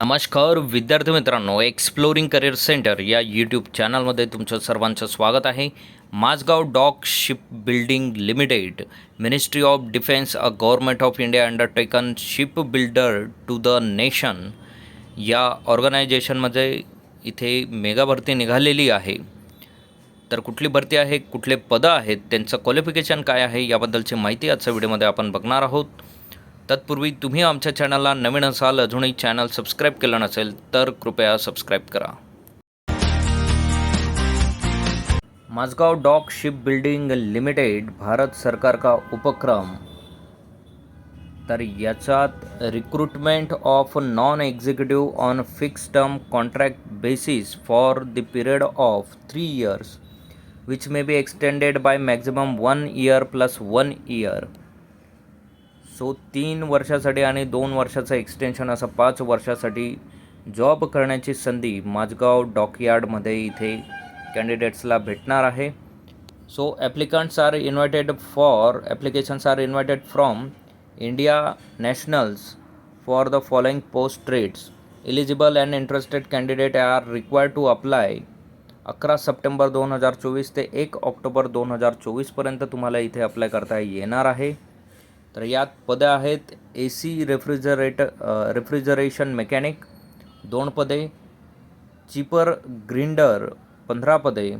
नमस्कार विद्यार्थी मित्रांनो एक्सप्लोरिंग करिअर सेंटर या यूट्यूब चॅनलमध्ये तुमचं सर्वांचं स्वागत आहे. Mazagon dock ship building limited ministry of defence a government of India undertaken ship builder to the nation या ऑर्गनायझेशनमध्ये इथे मेगा भरती निघालेली आहे. तर कुठली भरती आहे कुठले पदं आहेत त्यांचं क्वालिफिकेशन काय आहे याबद्दलची माहिती आजच्या व्हिडिओमध्ये आपण बघणार आहोत. तत्पूर्वी तुम्ही आमच्या चॅनलला नवीन असाल अजूनही चॅनल सबस्क्राईब केलं नसेल तर कृपया सबस्क्राईब करा. Mazagon dock ship building limited Bharat सरकार का उपक्रम. तर याच्यात recruitment of non executive on fix term contract basis for the period of three years which may be extended by maximum one year plus one year so तीन वर्षासाठी आणि दोन वर्षाचं एक्सटेन्शन असं पाच वर्षासाठी जॉब करण्याची संधी माझगाव डॉकयार्डमध्ये इथे कॅन्डिडेट्सला भेटणार आहे. So applicants are invited for applications are invited from India nationals for the following post trades eligible and interested candidate are required to apply अकरा सप्टेंबर दोन हजार चोवीस ते एक ऑक्टोबर दोन हजार चोवीसपर्यंत तुम्हाला इथे अप्लाय करता येणार आहे. तर यात पदे आहेत A C refrigerator refrigeration mechanic दोन पदे चिपर ग्रिंडर पंधरा पदे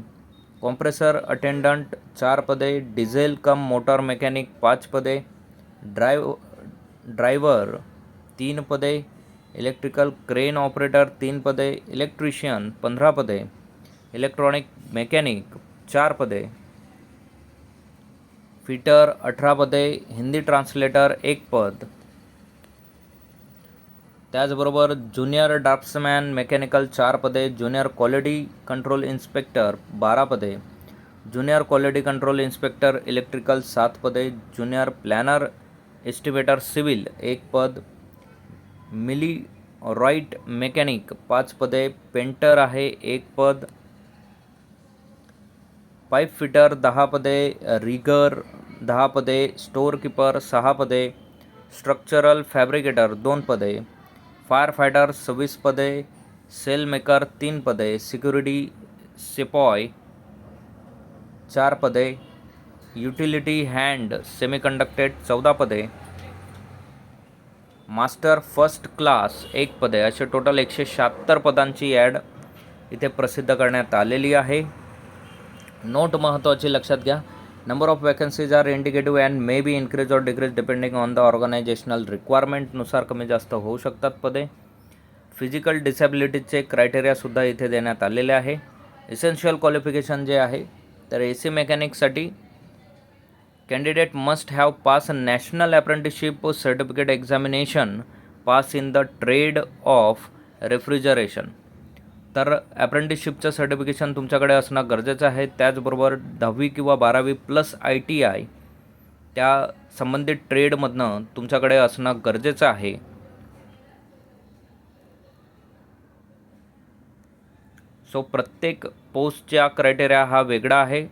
कॉम्प्रेसर अटेंडंट चार पदे डिझेल कम मोटर मेकॅनिक पाच पदे ड्रायव ड्रायव्हर तीन पदे इलेक्ट्रिकल क्रेन ऑपरेटर तीन पदे इलेक्ट्रिशियन पंधरा पदे इलेक्ट्रॉनिक मेकॅनिक चार पदे. फिटर अठरा पदे हिंदी ट्रान्सलेटर एक पद. त्याचबरोबर ज्युनियर ड्राफ्ट्समॅन मेकॅनिकल चार पदे ज्युनियर क्वालिटी कंट्रोल इन्स्पेक्टर बारा पदे junior quality control inspector electrical सात पदे ज्युनियर प्लॅनर एस्टिमेटर सिव्हिल एक पद मिली रॉईट मेकॅनिक पाच पदे पेंटर आहे एक पद पाईप फिटर दहा पदे रिगर दहा पदे स्टोअरकीपर सहा पदे स्ट्रक्चरल फॅब्रिकेटर दोन पदे फायर फायटर सव्वीस पदे सेल मेकर तीन पदे सिक्युरिटी सिपॉय चार पदे युटिलिटी हँड सेमीकंडक्टेड चौदा पदे मास्टर फर्स्ट क्लास एक पदे असे टोटल एकशे शहात्तर पदांची ॲड इथे प्रसिद्ध करण्यात आलेली आहे. नोट महत्त्वाची लक्षात घ्या. Number of vacancies are indicative and may be increase or decrease depending on the organisational रिक्वायरमेंटनुसार कमी जास्त होऊ शकतात पदे. फिजिकल डिसॅबिलिटीजचे क्रायटेरियासुद्धा इथे देण्यात आलेले आहे. इसेन्शियल क्वालिफिकेशन जे आहे तर A C मेकॅनिकसाठी candidate must have pass national apprenticeship certificate examination pass in the trade of refrigeration तर अप्रेंटिसशिपचं सर्टिफिकेशन तुमच्याकडे असणं गरजेचं आहे. त्याचबरोबर दहावी किंवा बारावी प्लस आय टी आय त्या संबंधित ट्रेडमधनं तुमच्याकडे असणं गरजेचं आहे. सो प्रत्येक पोस्टच्या क्रायटेरिया हा वेगळा आहे.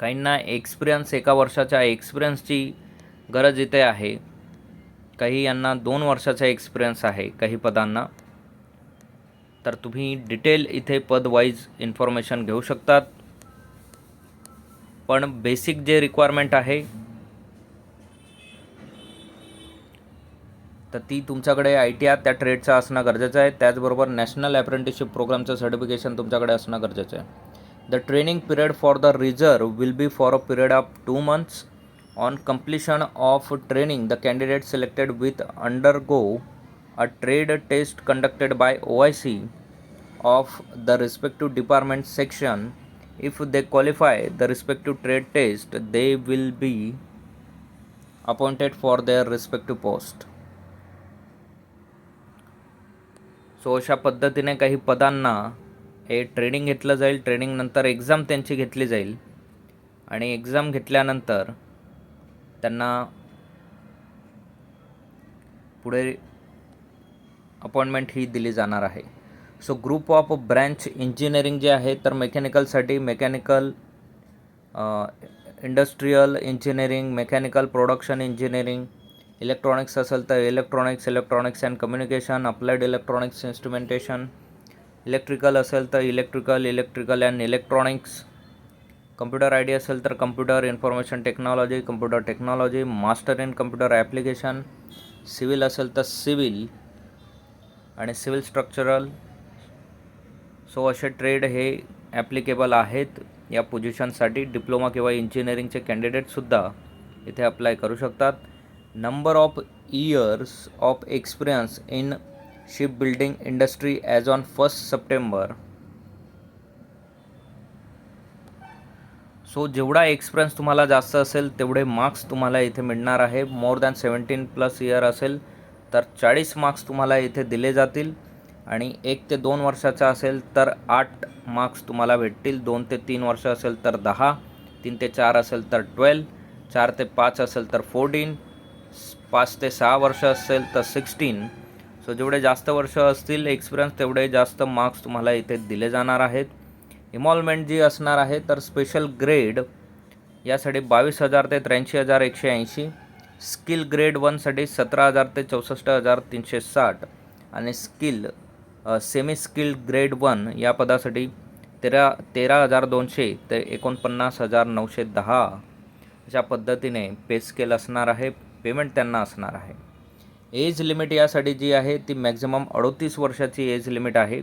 काहींना एक्सपिरियन्स एका वर्षाच्या एक्सपिरियन्सची गरज इथे आहे. काही यांना दोन वर्षाचा एक्सपिरियन्स आहे काही पदांना. तर तुम्ही डिटेल इथे पद वाईज इन्फॉर्मेशन घेऊ शकतात. पण बेसिक जे रिक्वायरमेंट आहे तर ती तुमच्याकडे आय टी आर त्या ट्रेडचं असणं गरजेचं आहे. त्याचबरोबर नॅशनल अप्रेंटिसशिप प्रोग्रामचं सर्टिफिकेशन तुमच्याकडे असणं गरजेचं आहे. The training period for the reserve will be for a period of two months on completion of training the candidate selected with undergo a trade test conducted by OIC of the respective department section. If they qualify the respective trade test, they will be appointed for their respective post. So अशा पद्धतीने काही पदांना हे training घेतलं जाईल ट्रेनिंगनंतर exam त्यांची घेतली जाईल आणि एक्झाम घेतल्यानंतर त्यांना पुढे अपॉइंटमेंट ही दिली जाणार आहे. So group of branch engineering जे आहे तर मेकॅनिकलसाठी mechanical industrial engineering mechanical production engineering electronics असेल तर electronics electronics and communication applied electronics instrumentation electrical असेल तर electrical electrical and electronics computer I D असेल तर computer information technology computer technology master in computer application civil असेल तर civil आणि civil structural so असे ट्रेड हे ॲप्लिकेबल आहेत. या पोझिशनसाठी डिप्लोमा किंवा इंजिनिअरिंगचे कॅन्डिडेटसुद्धा इथे अप्लाय करू शकतात. Number of years of experience in ship building industry as on first September. So जेवढा एक्सपिरियन्स तुम्हाला जास्त असेल तेवढे मार्क्स तुम्हाला इथे मिळणार आहे. More than seventeen plus year असेल तर चाळीस मार्क्स तुम्हाला इथे दिले जातील. आणि एक ते दोन वर्षाचा असेल तर आठ मार्क्स तुम्हाला भेटतील. दोन ते तीन वर्ष असेल तर दहा तीन ते चार असेल तर ट्वेल्व चार ते पाच असेल तर फोर्टीन पाच ते सहा वर्ष असेल तर सिक्स्टीन. सो जेवढे जास्त वर्ष असतील एक्सपिरियन्स तेवढे जास्त मार्क्स तुम्हाला इथे दिले जाणार आहेत. इमॉलमेंट जी असणार आहे तर स्पेशल ग्रेड यासाठी बावीस हजार ते त्र्याऐंशी हजार एकशे ऐंशी. स्किल ग्रेड वनसाठी सतरा हजार ते चौसष्ट हजार तीनशे साठ आणि skill semi skilled grade one या पदासाठी तेरा तेरा हजार दोनशे ते एकोणपन्नास हजार नऊशे दहा अशा पद्धतीने पे स्केल असणार आहे पेमेंट त्यांना असणार आहे. एज लिमिट यासाठी जी आहे ती मॅक्झिमम अडोतीस वर्षाची एज लिमिट आहे.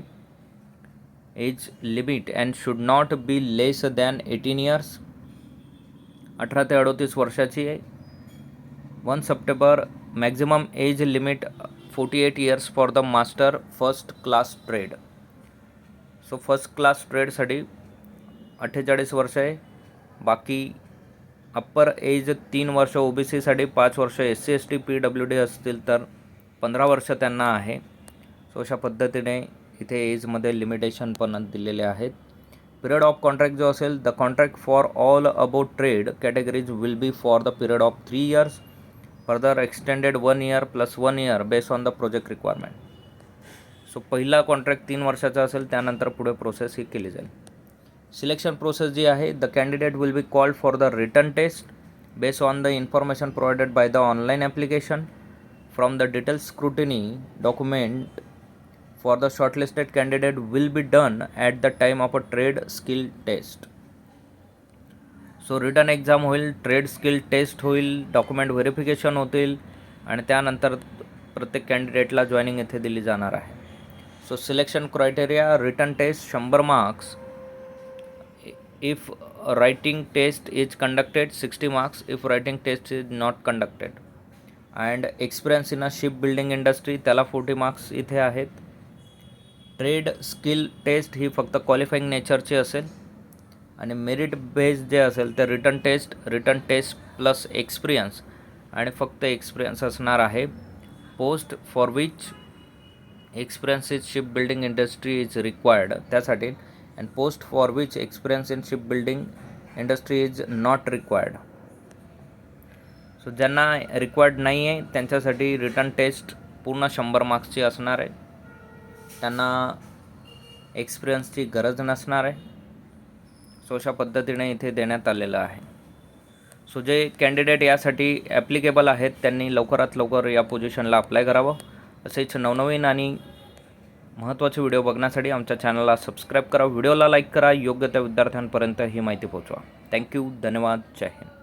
Age limit and should not be less than eighteen years अठरा ते अडोतीस वर्षाची आहे. One September maximum age limit forty eight years for the master first class trade. So first class ट्रेडसाठी अठ्ठेचाळीस वर्ष आहे बाकी अप्पर एज तीन वर्ष ओ बी सीसाठी पाच वर्ष S C S T P W D असतील तर पंधरा वर्ष त्यांना आहे. सो अशा पद्धतीने इथे एजमध्ये लिमिटेशन पण दिलेले आहेत. पिरियड ऑफ कॉन्ट्रॅक्ट जो असेल the contract for all about trade categories will be for the period of three years further extended one year plus one year based on the project requirement so पहिला contract तीन वर्षाचा असेल त्यानंतर पुढे process ही केली जाईल. सिलेक्शन प्रोसेस जी आहे the candidate will be called for the written test based on the information provided by the online application from the detail scrutiny document for the shortlisted candidate will be done at the time of a trade skill test so written exam होईल trade skill test होईल document verification होतील आणि त्यानंतर प्रत्येक कॅन्डिडेटला joining इथे दिली जाणार आहे. So selection criteria written test शंभर marks if writing test is conducted sixty marks if writing test is not conducted and experience in a ship building industry त्याला फोर्टी मार्क्स इथे आहेत. ट्रेड स्किल टेस्ट ही फक्त qualifying नेचरची असेल. आणि merit base जे असेल ते written test written test plus experience आणि फक्त एक्सपिरियन्स असणार आहे. Post for which experience is ship building industry is required त्यासाठी and post for which experience in ship building industry is not required so ज्यांना required नाही आहे त्यांच्यासाठी written test पूर्ण शंभर मार्क्सची असणार आहे. त्यांना एक्सपिरियन्सची गरज नसणार आहे. सो अशा पद्धतीने इथे देण्यात आलेलं आहे. सो जे कॅन्डिडेट यासाठी ॲप्लिकेबल आहेत त्यांनी लवकरात लवकर या पोझिशनला अप्लाय करावं. तसेच नवनवीन आणि महत्त्वाचे व्हिडिओ बघण्यासाठी आमच्या चॅनलला सबस्क्राईब करा. व्हिडिओला लाईक करा. योग्य त्या विद्यार्थ्यांपर्यंत ही माहिती पोहोचवा. थँक्यू धन्यवाद. जय हिंद.